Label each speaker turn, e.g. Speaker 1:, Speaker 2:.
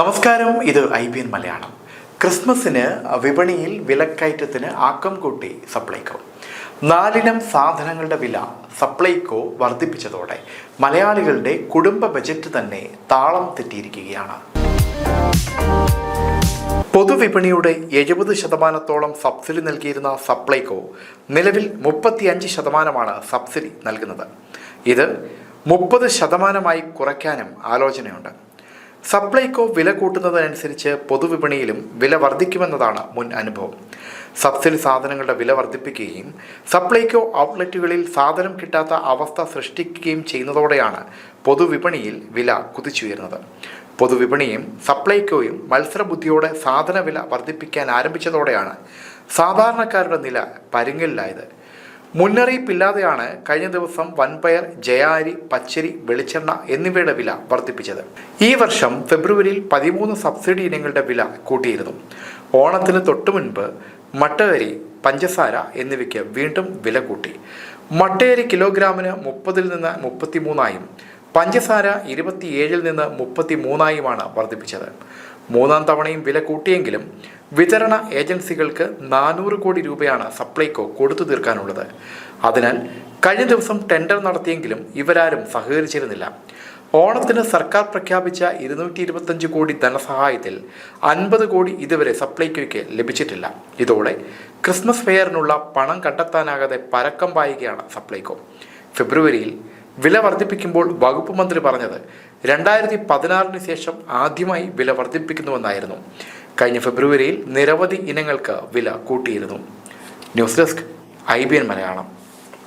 Speaker 1: നമസ്കാരം ഇത് I B N Malayalam. ക്രിസ്മസിന് വിപണിയിൽ വിലക്കയറ്റത്തിന് ആക്കം കൂട്ടി സപ്ലൈകോ. നാലിനം സാധനങ്ങളുടെ വില സപ്ലൈകോ വർദ്ധിപ്പിച്ചതോടെ മലയാളികളുടെ കുടുംബ ബജറ്റ് തന്നെ താളം തെറ്റിയിരിക്കുകയാണ്. പൊതുവിപണിയുടെ എഴുപത് ശതമാനത്തോളം സബ്സിഡി നൽകിയിരുന്ന സപ്ലൈകോ നിലവിൽ മുപ്പത്തിയഞ്ച് ശതമാനമാണ് സബ്സിഡി നൽകുന്നത്. ഇത് മുപ്പത് ശതമാനമായി കുറയ്ക്കാനും ആലോചനയുണ്ട്. സപ്ലൈകോ വില കൂട്ടുന്നതനുസരിച്ച് പൊതുവിപണിയിലും വില വർദ്ധിക്കുമെന്നതാണ് മുൻ അനുഭവം. സബ്സിഡി സാധനങ്ങളുടെ വില വർദ്ധിപ്പിക്കുകയും സപ്ലൈകോ ഔട്ട്ലെറ്റുകളിൽ സാധനം കിട്ടാത്ത അവസ്ഥ സൃഷ്ടിക്കുകയും ചെയ്യുന്നതോടെയാണ് പൊതുവിപണിയിൽ വില കുതിച്ചുയരുന്നത്. പൊതുവിപണിയും സപ്ലൈകോയും മത്സരബുദ്ധിയോടെ സാധന വില വർദ്ധിപ്പിക്കാൻ ആരംഭിച്ചതോടെയാണ് സാധാരണക്കാരുടെ നില പരുങ്ങലിലായത്. മുന്നറിയിപ്പില്ലാതെയാണ് കഴിഞ്ഞ ദിവസം വൻപയർ ജയാരി പച്ചരി വെളിച്ചെണ്ണ എന്നിവയുടെ വില വർദ്ധിപ്പിച്ചത്. ഈ വർഷം ഫെബ്രുവരിയിൽ പതിമൂന്ന് സബ്സിഡി ഇനങ്ങളുടെ വില കൂട്ടിയിരുന്നു. ഓണത്തിന് തൊട്ടു മുൻപ് മട്ടകരി പഞ്ചസാര എന്നിവയ്ക്ക് വീണ്ടും വില കൂട്ടി. മട്ടയരി കിലോഗ്രാമിന് മുപ്പതിൽ നിന്ന് മുപ്പത്തിമൂന്നായും പഞ്ചസാര ഇരുപത്തിയേഴിൽ നിന്ന് മുപ്പത്തി മൂന്നായുമാണ് വർദ്ധിപ്പിച്ചത്. മൂന്നാം തവണയും വില കൂട്ടിയെങ്കിലും വിതരണ ഏജൻസികൾക്ക് നാനൂറ് കോടി രൂപയാണ് സപ്ലൈകോ കൊടുത്തു തീർക്കാനുള്ളത്. അതിനാൽ കഴിഞ്ഞ ദിവസം ടെൻഡർ നടത്തിയെങ്കിലും ഇവരാരും സഹകരിച്ചിരുന്നില്ല. ഓണത്തിന് സർക്കാർ പ്രഖ്യാപിച്ച ഇരുന്നൂറ്റി ഇരുപത്തഞ്ച് കോടി ധനസഹായത്തിൽ അൻപത് കോടി ഇതുവരെ സപ്ലൈകോയ്ക്ക് ലഭിച്ചിട്ടില്ല. ഇതോടെ ക്രിസ്മസ് ഫെയറിനുള്ള പണം കണ്ടെത്താനാകാതെ പരക്കം പായുകയാണ് സപ്ലൈകോ. ഫെബ്രുവരിയിൽ വില വർദ്ധിപ്പിക്കുമ്പോൾ വകുപ്പ് മന്ത്രി പറഞ്ഞത് രണ്ടായിരത്തി പതിനാറിന് ശേഷം ആദ്യമായി വില വർദ്ധിപ്പിക്കുന്നുവെന്നായിരുന്നു. കഴിഞ്ഞ ഫെബ്രുവരിയിൽ നിരവധി ഇനങ്ങൾക്ക് വില കൂട്ടിയിരുന്നു. News desk I B N Malayalam.